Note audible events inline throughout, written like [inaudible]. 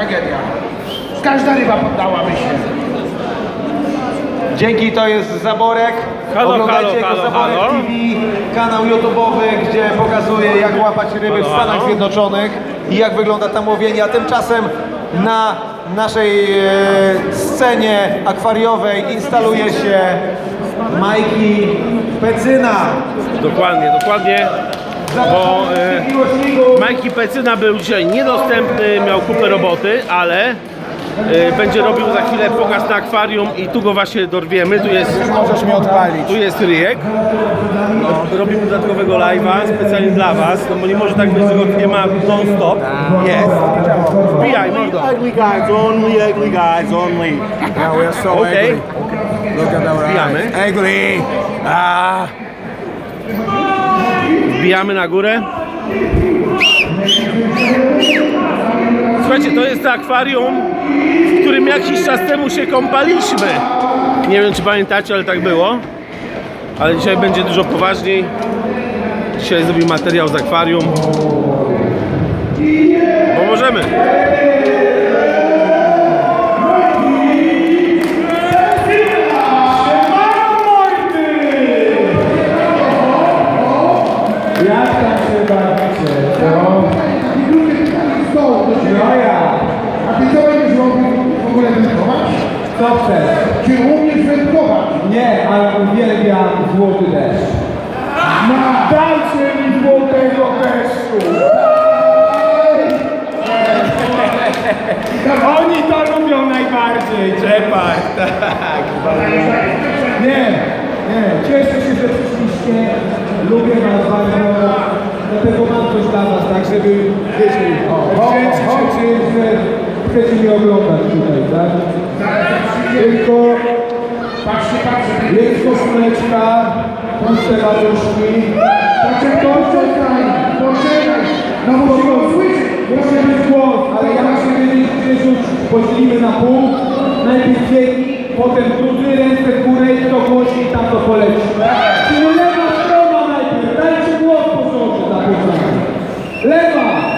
Tragedia. Każda ryba poddałaby się. Dzięki, to jest Zaborek. Halo, Oglądajcie halo, jego halo, Zaborek halo. TV, kanał YouTube'owy, gdzie pokazuje jak łapać ryby w Halo, Stanach halo. Zjednoczonych i jak wygląda tam łowienie, a tymczasem na naszej e, scenie akwariowej instaluje się Majki Pecyna. Dokładnie, dokładnie. Bo e, Majki Pecyna był dzisiaj niedostępny, miał kupę roboty, ale e, będzie robił za chwilę pokaz na akwarium i tu go właśnie dorwiemy. Tu jest, Możesz mnie odpalić. tu jest ryjek. No, robimy dodatkowego live'a specjalnie dla Was, no bo nie może tak być, że go nie ma non-stop. Jest. Wbijaj, mordo. Ugly guys only, ugly guys only. Yeah, we are so Okej. angry. Look at our Wbijamy. eyes. Angry. Ah. Wbijamy na górę. Słuchajcie, to jest to akwarium, w którym jakiś czas temu się kąpaliśmy. Nie wiem, czy pamiętacie, ale tak było. Ale dzisiaj będzie dużo poważniej. Dzisiaj zrobimy materiał z akwarium. Bo możemy. Co chcesz? Czy umiesz wędkować? Nie, ale uwielbiam złoty deszcz. Ma, dajcie mi złotego deszczu! [laughs] Oni to lubią najbardziej, czepar. [laughs] Tak. Nie, nie, cieszę się, że przyszliście. Lubię was bardzo. Dlatego mam coś dla was, tak żeby, wiecie, wdzięczyć się czymś, że chcecie mnie oglądać tutaj, tak? Tylko Patrzcie, patrzcie. jest koszuleczka, konserwatorzki. Poczekaj, poczekaj, poczekaj. No musimy usłyszeć. Muszę być głos, ale ja muszę wiedzieć, gdzie rzucić. Podzielimy na pół. Najpierw jedni, potem drudzy, ręce w górę i kto głośniej tam to poleci. Czyli lewa strona najpierw. Dajcie głos porządnie za początek. Lewa.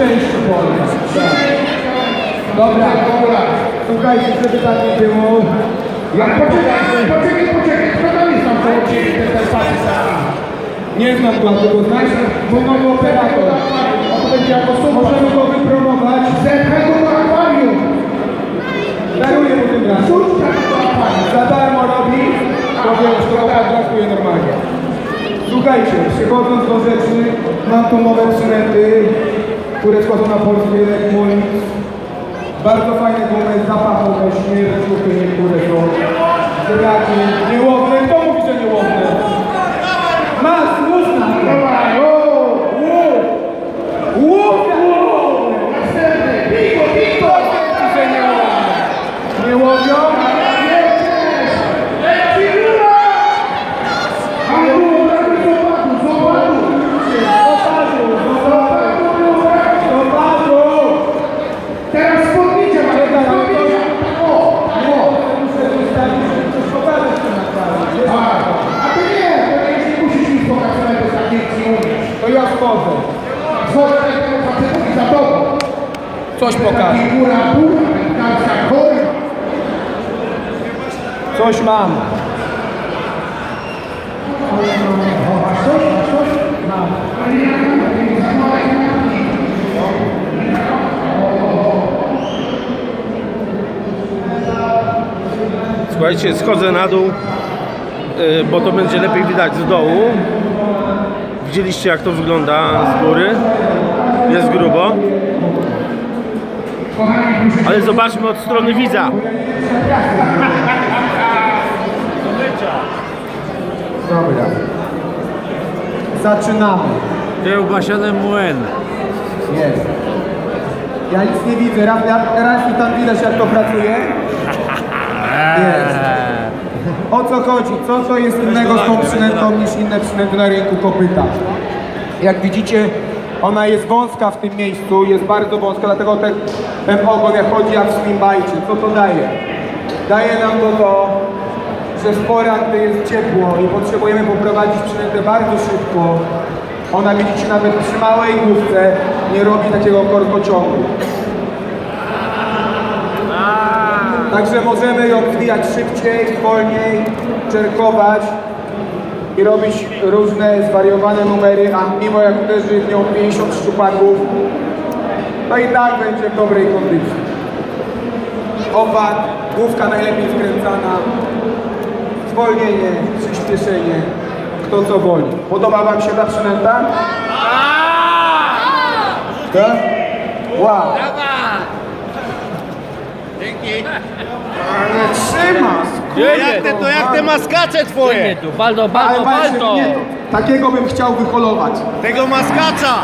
Części Polka. Dobra, dobra. Słuchajcie, żeby tak nie było. Jak Poczekaj, poczekaj, poczekaj. Kto tam jest tam koło ciebie? Nie znam go, tylko znasz, bo nowy operator. On będzie jako suma. Możemy go wypromować. Zepchaj go do akwarium. Daruję mu tym razem. Rzuć tak. Za darmo robi, to wiesz, to traktuje normalnie. Słuchajcie, przechodząc do rzeczy, mam tu nowe przynęty, które schodzą na polski rynek mój. Bardzo fajne gumy, zapachowe, śmierdzówki niektóre są. Zdraki, niełowne. Kto mówi, że niełowne? Mas, łóżna! Dawaj, o! Łów! Łów! Następny. Pigo, pigo. że nie łowią. Nie łowią? Ale było prawie zobaczu, zobaczu. Zobaczył, zobaczył, zobaczył. Teraz spódnicę ma. Spódnicę. O, o. Muszę wystawić, żeby coś pokazać na nakładzie. A, a ty nie, to nie musisz mi pokazać, bo takie ci umiesz. To ja wchodzę. Zobacz, jak tego facetowi za tobą. Coś pokażę. I góra, góra, wędkarska, góra. Coś mam. Masz coś, masz coś? Mam. Słuchajcie, schodzę na dół, y, bo to będzie lepiej widać z dołu. Widzieliście jak to wygląda z góry. Jest grubo. Ale zobaczmy od strony widza. Dobra. Zaczynamy. Kiełbasiany młyn. Jest. Ja nic nie widzę. Raz, raz mi tam widać jak to pracuje. [laughs] Jest. O co chodzi? Co to jest innego z tą przynętą niż inne przynęty na rynku kopyta? Jak widzicie, Ona jest wąska w tym miejscu, jest bardzo wąska, dlatego ten, ten ogon jak chodzi jak w slimbajcie. Co to daje? Daje nam to to, że w porach, gdy jest ciepło i potrzebujemy poprowadzić przynętę bardzo szybko, ona widzicie nawet przy małej główce nie robi takiego korkociągu. Także możemy ją zwijać szybciej, wolniej, czerkować i robić różne zwariowane numery, a mimo jak uderzy w nią 50 szczupaków, to i tak będzie w dobrej kondycji. Opak, główka najlepiej skręcana, zwolnienie, przyspieszenie, kto co woli. Podoba Wam się ta przynęta? Tak? Wow. Ale trzyma! Jak te, to jak te maskacze twoje? Tu, baldo, Ale baldo, nie, takiego bym chciał wyholować. Tego maskacza!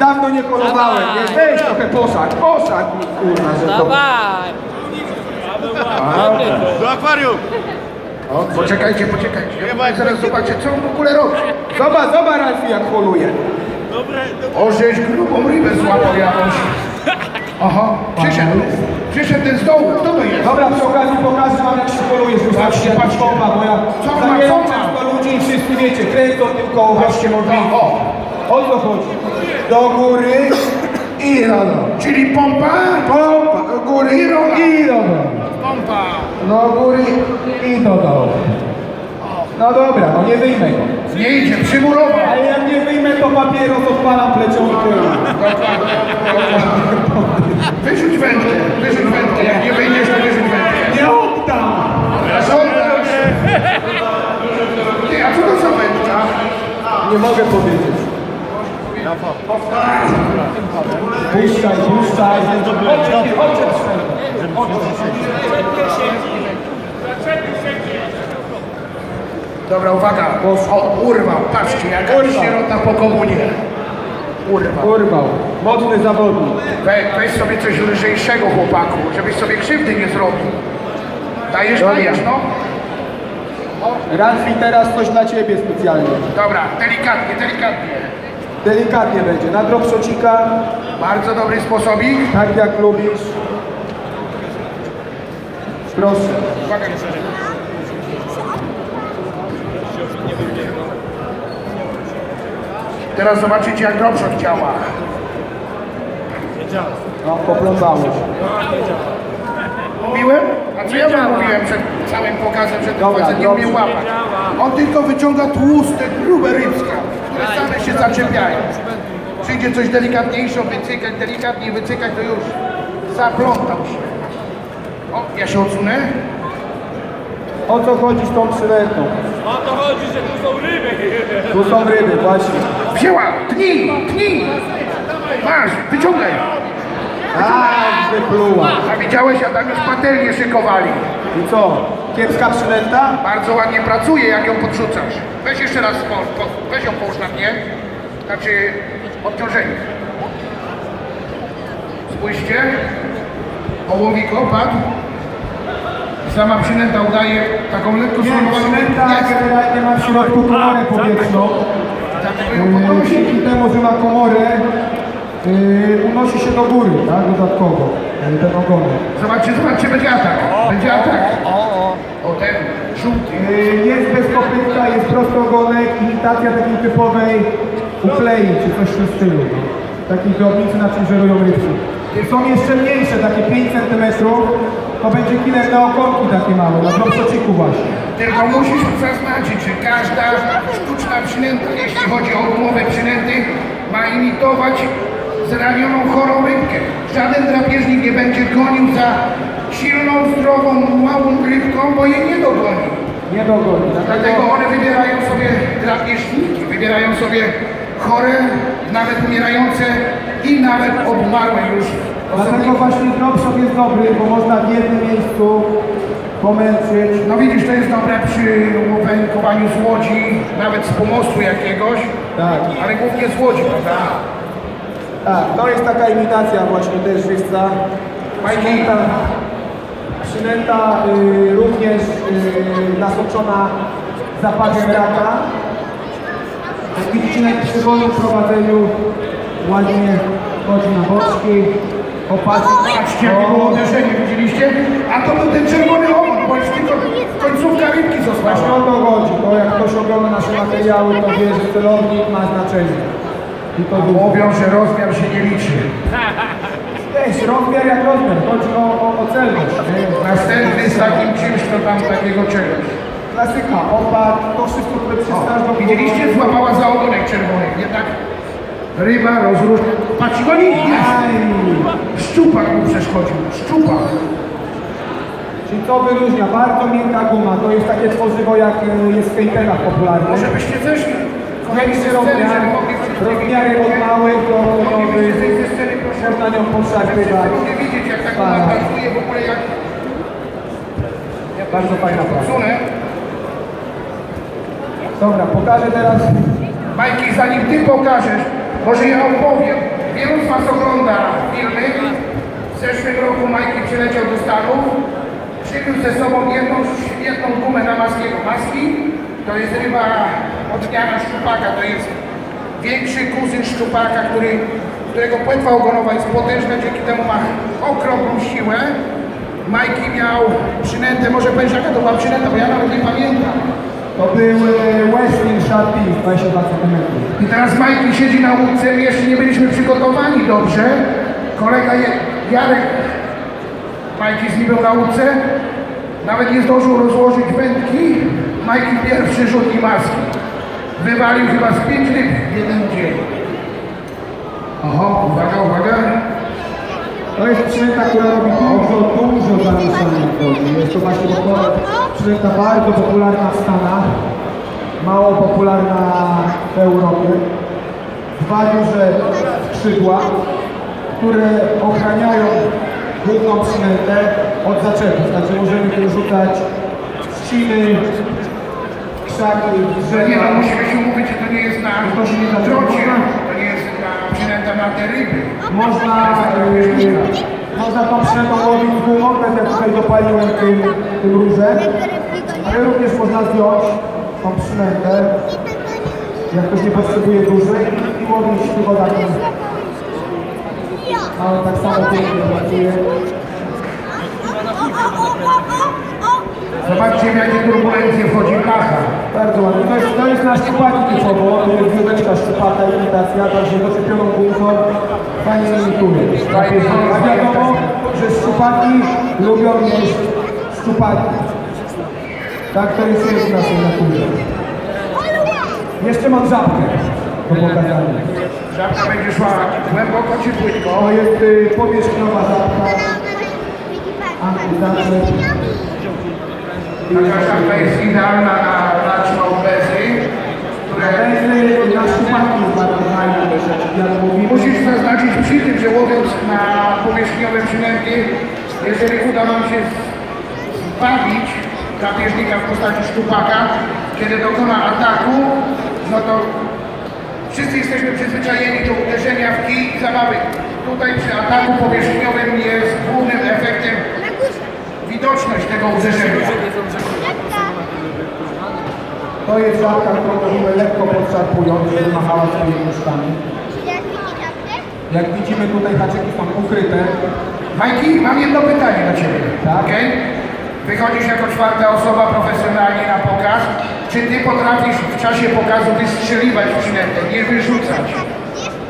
Dawno nie kolowałem, Dawaj. nie? Weź trochę poszak, poszak mi kurwa, że to... Dawaj! Dobry. Do akwarium! O, poczekajcie, poczekajcie. Ja zaraz zobaczę, co on w ogóle robi. Zobacz, zobacz Ralfi jak holuje. O, żeś grubą rybę złapał jakąś. Aha, przyszedł. Przyszedł ten z dołu. Kto to jest? Dobra, przy okazji pokażę wam jak się holuje, żeby Patrzcie, patrzcie. pompa, bo ja Co ma, co ma? ludzi i wszyscy wiecie, kręcą tym koło Patrzcie, właśnie można. O, O co chodzi? Do góry i rano. czyli pompa? Pompa, do góry I do. Pompa. Do góry i do dołu. No dobra, no nie wyjmę go. Nie idzie, przymurował. Ale jak nie wyjmę to papieros odpalam plecionkę. Wyrzuć wędkę, wyrzuć wędkę. Jak nie wyjdziesz, to wyrzuć wędkę. Nie oddam! Żądasz. Ty, a co to za wędka? Nie mogę powiedzieć. Puszczaj, puszczaj. Dobra, uwaga. O, urwał. Patrzcie, jaka Urwał. sierota po komunie. Urwał. Urwał. Mocny zawodnik. We, weź sobie coś lżejszego, chłopaku, żebyś sobie krzywdy nie zrobił. Dajesz, Dobra. dajesz, no. Ralfi, teraz coś dla Ciebie specjalnie. Dobra, delikatnie, delikatnie. Delikatnie będzie. Na dropshocika, Bardzo dobry sposobik. tak jak lubisz. Proszę. Uwaga, Teraz zobaczycie, jak dropshot działa. No, poplątałeś. Mówiłem? A co ja wam mówiłem przed całym pokazem, że ten Dobra, facet nie umie dobrze. łapać? On tylko wyciąga tłuste, grube rybska, same się zaczepiają. Przyjdzie coś delikatniejsze, wycykać, delikatnie wycykać, to już zaplątał się. O, ja się odsunę. O co chodzi z tą przylętą? O to chodzi, że tu są ryby! Tu są ryby, właśnie. Wzięła, tnij, tnij. Masz, wyciągaj. Tak, wypluła. A widziałeś, a tam już patelnie szykowali. I co? Kiepska przylęta? Bardzo ładnie pracuje, jak ją podrzucasz. Weź jeszcze raz, po, po, weź ją połóż na mnie. Znaczy, obciążenie. Spójrzcie. Ołowik opadł. Sama przynęta udaje taką lekko Nie, sformowaną... przylęta Jest. generalnie ma w środku komorę powietrzną. Dlatego ją podnosi. Dzięki temu, że ma komorę, yy, unosi się do góry, tak? Dodatkowo. yy, Ten ogonek. Zobaczcie, zobaczcie, będzie atak. Będzie atak. O, ten żółty. Yy, Jest bez kopytka, jest prosty ogonek, imitacja takiej typowej uklei, czy coś w tym stylu. no. Takich drobnicy, na czym żerują rybki. Są jeszcze mniejsze, takie 5 cm, to będzie killer na ogonki takie małe, na dropshociku właśnie. Tylko musisz zaznaczyć, że każda sztuczna przynęta, jeśli chodzi o umowę przynęty, ma imitować zranioną chorą rybkę. Żaden drapieżnik nie będzie gonił za silną, zdrową, małą rybką, bo jej nie dogoni. Nie dogoni. Dlatego one wybierają sobie drapieżniki, wybierają sobie chore, nawet umierające i nawet odmarłe już Dlatego właśnie dropshot jest dobry, bo można w jednym miejscu pomęczyć. No widzisz, to jest dobre przy łopękowaniu z łodzi, nawet z pomostu jakiegoś, Tak. ale głównie z łodzi, prawda? Tak, to jest taka imitacja właśnie też żywca. Przynęta, przynęta y, również y, nasoczona zapachem raka. Jak widzicie, na przywoju prowadzeniu ładnie chodzi na boczki. Opatrzy. Patrzcie, jakie było uderzenie, widzieliście? A to był ten czerwony ogon, polski końcówka rybki została. Właśnie o to chodzi, bo jak ktoś ogląda nasze materiały, to wie, że celownik ma znaczenie. Mówią, że rozmiar się nie liczy. Weź, rozmiar jak rozmiar, chodzi o, o, o celność. Następny z takim czymś, to tam takiego czegoś. Klasyka, opat, to wszystko, które przez każdą... Widzieliście? Złapała za ogonek czerwony, nie tak? Ryba rozróżnia... Patrz, go nie jest! Szczupak mu przeszkodził, szczupak. Czyli to wyróżnia, bardzo miękka guma, to jest takie tworzywo jak jest w hejterach. Może byście też... Kochani, że mogli rozmiary od małych do nowych, można nią poszlachtywać. widzieć, jak tak w ogóle, jak... Bardzo fajna praca. Dobra, pokażę teraz. Majki, zanim ty pokażesz, może ja opowiem. Wielu z was ogląda filmy. W zeszłym roku Majki przyleciał do Stanów. Przywiózł ze sobą jedną, jedną gumę na maskiego maski. To jest ryba od dnia szczupaka, to jest większy kuzyn szczupaka, który, którego płetwa ogonowa jest potężna, dzięki temu ma okropną siłę. Majki miał przynętę, może powiesz jaka to była przynęta, bo ja nawet nie pamiętam. To był Westin Sharpie 22 cm. I teraz Majki siedzi na łódce, my jeszcze nie byliśmy przygotowani dobrze. Kolega Jarek Majki z nim był na łódce, nawet nie zdążył rozłożyć wędki. Majki pierwszy rzut i maski wywalił chyba z pięć w jeden dzień. Oho, uwaga, uwaga. To jest przynęta, która robi dużo, dużo zamieszania w wodzie. Jest to właśnie przynęta bardzo popularna w Stanach, mało popularna w Europie. Dwa duże skrzydła, które ochraniają główną przynętę od zaczepów. Także możemy tu rzucać trzciny, tak, że nie, no musimy się umówić, że to nie jest na to, nie na trocie, to nie jest na przynęta na te ryby. Można, e, można tą przynętą łowić w głowę, jak tutaj dopaliłem tym, tym różem, ale również można zdjąć tą przynętę, jak ktoś nie potrzebuje dłużej i łowić tylko taką. Ale tak samo pięknie pracuje. Zobaczcie, w jakie turbulencje wchodzi kacha. Bardzo ładnie. To jest, to jest nasz szczupak typowo, wiódeczka e, szczupata, imitacja, także doczepioną gumką fajnie imituje. A wiadomo, że szczupaki lubią jeść szczupaki. Tak to jest jest w naszej naturze. Jeszcze mam żabkę do pokazania. Żabka będzie szła głęboko czy płytko? To jest y, powierzchniowa żabka. A, znaczy, Aceasta este idealna na, na naszą obecnie, które... Musisz zaznaczyć przy tym, że łowąc na powierzchniowe przynęty, jeżeli uda nam się zbawić drapieżnika w postaci szczupaka, kiedy dokona ataku, no to wszyscy jesteśmy przyzwyczajeni do uderzenia w kij i zabawy. Tutaj przy ataku powierzchniowym jest głównym efektem widoczność tego uderzenia. To jest żabka, którą robimy lekko podszarpując, żeby machała swoimi nóżkami. Jak widzimy tutaj haczyki są ukryte. Majki, mam jedno pytanie do Ciebie. Tak. Okay? Wychodzisz jako czwarta osoba profesjonalnie na pokaz. Czy Ty potrafisz w czasie pokazu wystrzeliwać przynętę, nie wyrzucać?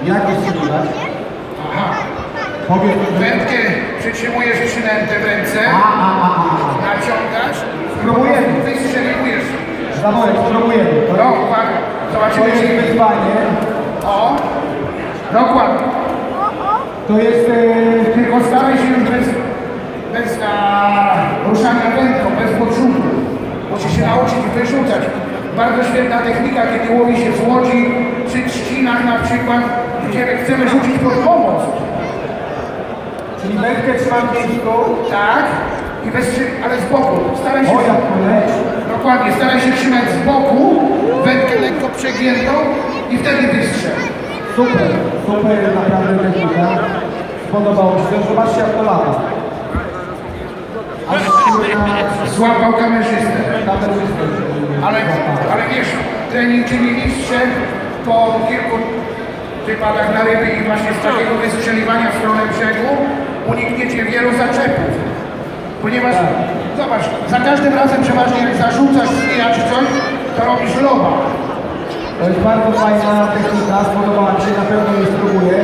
Jak wystrzeliwać? Aha. Powiem... Wędkę przytrzymujesz przynętę w ręce, a, a, a, a. naciągasz, Spróbujemy. wystrzeliwujesz. Samuel, spróbujemy. To No, pan, zobaczymy jest wyzwanie. O, dokładnie. To jest... e, Tylko staraj się już bez, bez a, ruszania ręką, bez podrzutu. Musisz się nauczyć wyrzucać. Bardzo świetna technika, kiedy łowi się w łodzi, czy trzcinach na przykład, gdzie chcemy rzucić pod pomoc rękę trzymam w tak? I weź ale z boku. Staraj się. O, jak dokładnie, staraj się trzymać z boku, wędkę lekko przegiętą i wtedy wystrzel. Super, super naprawdę technika. Podobało mi się, zobaczcie jak to lata. Aż kurna, Złapał kamerzystę. Ale, ale wiesz, trening czy mieliście po kilku wypadach na ryby i właśnie z takiego wystrzeliwania w stronę brzegu, unikniecie wielu zaczepów. Ponieważ, zobacz, za każdym razem przeważnie jak zarzucasz skija czy coś, to robisz loba. To jest bardzo fajna technika, spodobała mi się, na pewno jej spróbuję.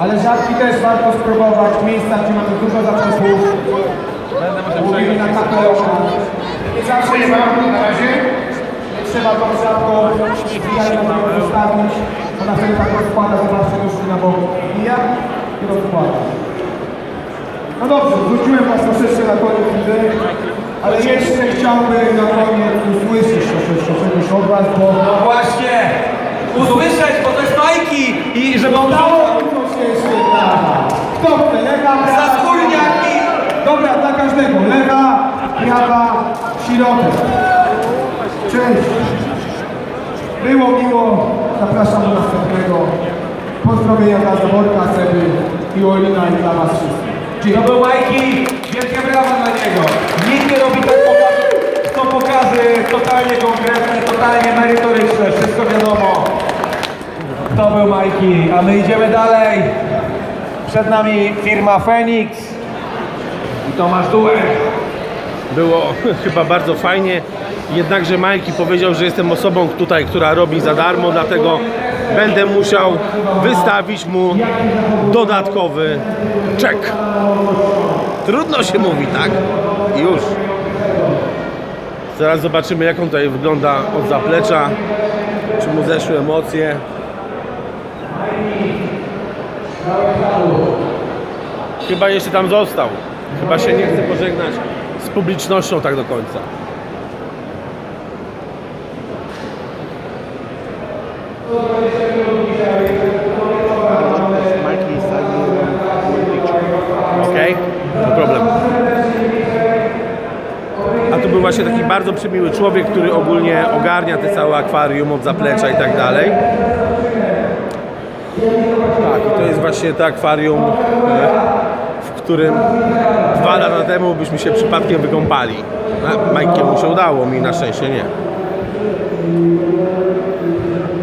Ale żabki też warto spróbować w miejscach, gdzie mamy dużo zaczepów. Mówimy na kapeluszach. Nie zawsze jest na razie. nie trzeba tą żabką zwijać na nią zostawić. Ona wtedy tak rozkłada, zobaczcie nóżki na bok. Mija i rozkłada. No dobrze, wróciłem Was troszeczkę na koniec widzę, ale jeszcze chciałbym na koniec usłyszeć troszeczkę czegoś od Was, bo No właśnie! Usłyszeć, bo to jest Majki! I żeby on Udało to się świetna. Kto chce? Lewa, prawa? Za skórniaki! Dobra, dla każdego. Lewa, prawa, środek. Cześć. Było miło. Zapraszam do następnego. Pozdrowienia dla Zaborka, Seby i Olina i dla Was wszystkich. To Dzięki. był Majki! Wielkie brawa dla niego! Nikt nie robi tak pokazy. To pokazy totalnie konkretne, totalnie merytoryczne, wszystko wiadomo. To był Majki, a my idziemy dalej. Przed nami firma Phoenix i Tomasz Dułek. Było [laughs] chyba bardzo fajnie. Jednakże Majki powiedział, że jestem osobą tutaj, która robi za darmo, dlatego będę musiał wystawić mu dodatkowy czek. Trudno się mówi, tak? Już. Zaraz zobaczymy, jak on tutaj wygląda od zaplecza. Czy mu zeszły emocje. Chyba jeszcze tam został. Chyba się nie chce pożegnać z publicznością tak do końca. Okej, no problem. Właśnie taki bardzo przymiły człowiek, który ogólnie ogarnia te całe akwarium od zaplecza i tak dalej. Tak, i to jest właśnie to akwarium, e, w którym dwa lata temu byśmy się przypadkiem wykąpali. Majkiemu się udało, mi na szczęście nie.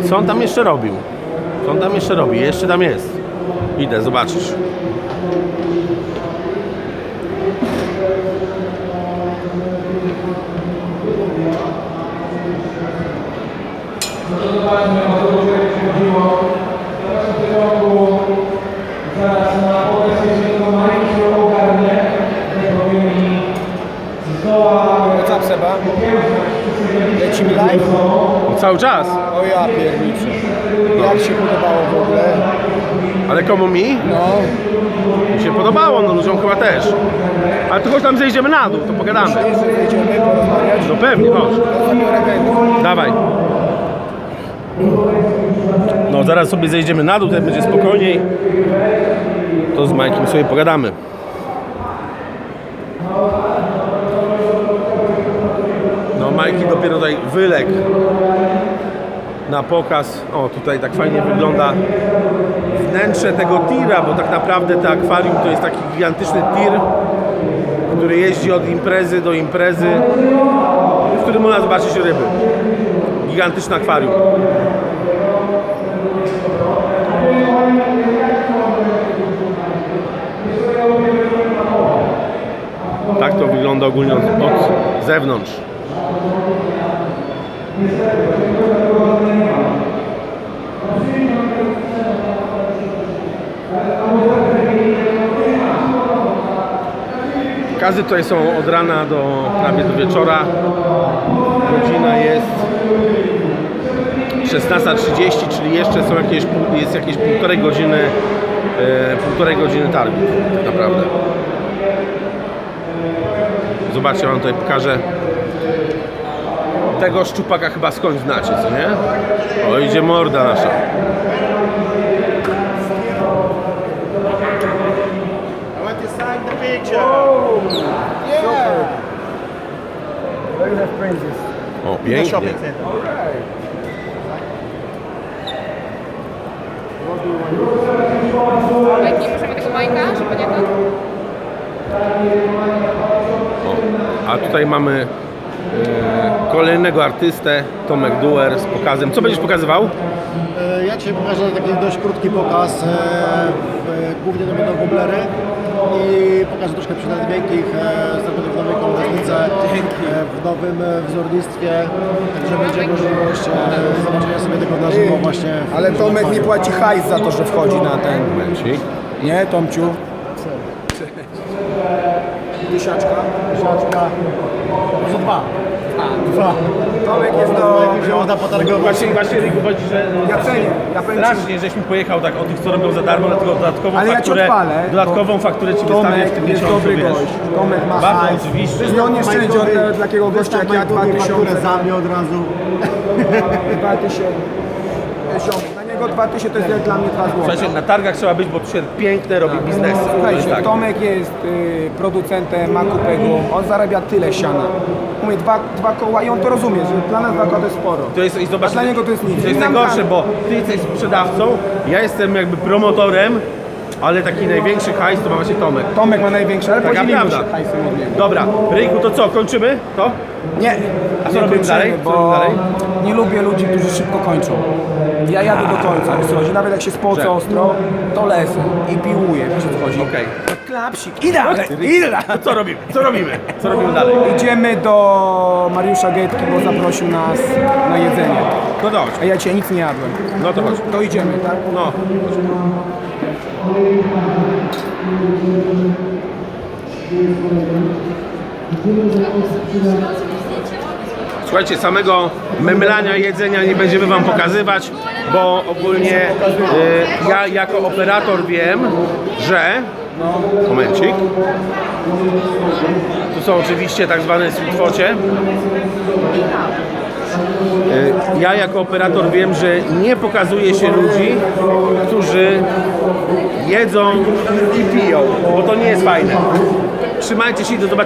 Co on tam jeszcze robił? Co on tam jeszcze robi? Jeszcze tam jest. Idę, zobaczysz. Seba? Lecimy live? No, cały czas. O ja pierniczę. Jak się podobało w ogóle? Ale komu mi? No, Mi się podobało, no ludziom chyba też. Ale to chodź tam zejdziemy na dół, to pogadamy. No pewnie, chodź. Węgla. Dawaj. No zaraz sobie zejdziemy na dół, tutaj będzie spokojniej. To z Majkiem sobie pogadamy. No Majki dopiero tutaj wyległ na pokaz. O, tutaj tak fajnie wygląda wnętrze tego tira, bo tak naprawdę to akwarium to jest taki gigantyczny tir, który jeździ od imprezy do imprezy, w którym można zobaczyć ryby. Gigantyczne akwarium. Tak to wygląda ogólnie od, od zewnątrz. Kazy tutaj są od rana do prawie do wieczora. Godzina jest 16.30, czyli jeszcze są jakieś, jest jakieś półtorej godziny, e, półtorej godziny targów tak naprawdę. Zobaczcie, wam tutaj pokażę. Tego szczupaka chyba skądś znacie, co nie? O, idzie morda nasza. O, pięknie. Majki, możemy tego Majka, żeby nie ten? O, a tutaj mamy kolejnego artystę, Tomek Duer z pokazem. Co będziesz pokazywał? E, Ja dzisiaj pokażę taki dość krótki pokaz. e, Głównie to będą woblery i pokażę troszkę przynęt miękkich e, zrobionych w nowej kompozycji, w nowym wzornictwie, także będzie możliwość zobaczenia sobie tego na żywo właśnie. Ale Tomek nie płaci hajs za to, że wchodzi na ten. Momencik. Nie, Tomciu? Tysiaczka. Tysiączka. To dwa. Dwa. Tomek jest do... Potargowo. Właśnie, właśnie Riku chodzi, że Ja cenię, ja powiem ci- strasznie, żeś mi pojechał tak o tych, co robią za darmo, dlatego dodatkową Ale ja ci fakturę, odpalę, dodatkową fakturę ci wystawię Tomek w tym jest miesiącu, dobry wiesz. gość. Tomek ma Bardzo hajs. oczywiście. I on nie szczędzi od takiego gościa jak ja 2000. za mnie od razu. [laughs] 2000. [laughs] Niego 2000 to jest jak dla mnie 2 zł. Słuchajcie, na targach trzeba być, bo tu się piękne robi biznesy. To jest Słuchajcie, tak. Tomek jest y, producentem Makupego, on zarabia tyle siana. Mówię, dwa, dwa koła i on to rozumie, że dla nas dwa koła to jest sporo. To jest, i zobacz, A dla niego to jest nic. To jest nam najgorsze, tam- bo ty jesteś sprzedawcą, ja jestem jakby promotorem, ale taki największy hajs to ma właśnie Tomek. Tomek ma największy, ale Taka podzielimy prawda. się hajsem od niego. Dobra, Ryjku, to co, kończymy to? Nie. A co robimy kończymy, dalej? Co Bo robimy dalej? nie lubię ludzi, którzy szybko kończą. Ja jadę do końca, wiesz co chodzi? Nawet jak się spocę ostro, to lecę i piłuję, wiesz o co chodzi? Okej. Klapsik, i dalej, i dalej. To co robimy? Co robimy? Co robimy dalej? Idziemy do Mariusza Getki, bo zaprosił nas na jedzenie. No chodź, A ja dzisiaj nic nie jadłem. no to chodź. To idziemy, tak? No. Słuchajcie, samego memlania jedzenia nie będziemy wam pokazywać, bo ogólnie y, ja jako operator wiem, że momencik tu są oczywiście tak zwane sweetfocie Y, ja jako operator wiem, że nie pokazuje się ludzi, którzy jedzą i piją, bo to nie jest fajne. Trzymajcie się i do zobaczenia.